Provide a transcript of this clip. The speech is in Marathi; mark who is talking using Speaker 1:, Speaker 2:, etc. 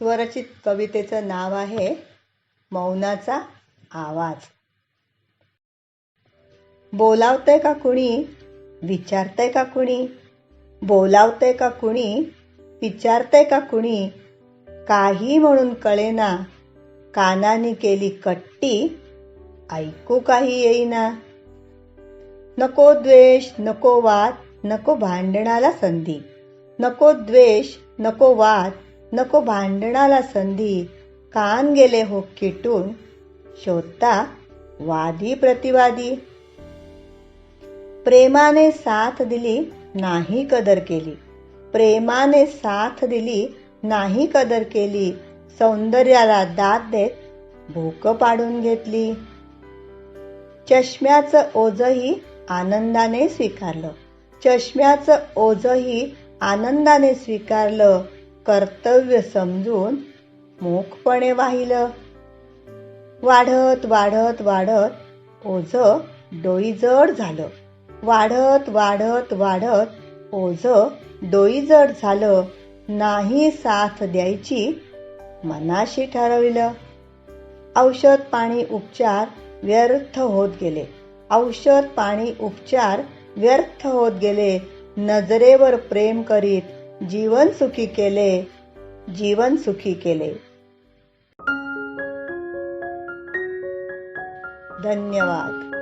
Speaker 1: स्वरचित कवितेचं नाव आहे मौनाचा आवाज. बोलावतंय का कुणी? विचारतंय का कुणी? बोलावतंय का कुणी? विचारतंय का कुणी? काही म्हणून कळेना. कानाने केली कट्टी ऐकू काही येईना. नको द्वेष नको वाद नको भांडणाला संधी. नको द्वेष नको वाद नको भांडणाला संधी. कान गेले हो किटून. शोधता वादी प्रतिवादी. प्रेमाने साथ दिली नाही कदर केली. प्रेमाने साथ दिली नाही कदर केली. सौंदर्याला दाद देत भूक पाडून घेतली. चष्म्याचं ओझही आनंदाने स्वीकारलं. चष्म्याचं ओझही आनंदाने स्वीकारलं. कर्तव्य समजून मोखपणे वाहिलं. वाढत वाढत वाढत ओझ डोईजड झालं. वाढत वाढत वाढत ओझ डोईजड झालं. नाही साथ द्यायची मनाशी ठरविलं. औषध पाणी उपचार व्यर्थ होत गेले. औषध पाणी उपचार व्यर्थ होत गेले. नजरेवर प्रेम करीत जीवन सुखी केले जीवन सुखी केले. धन्यवाद.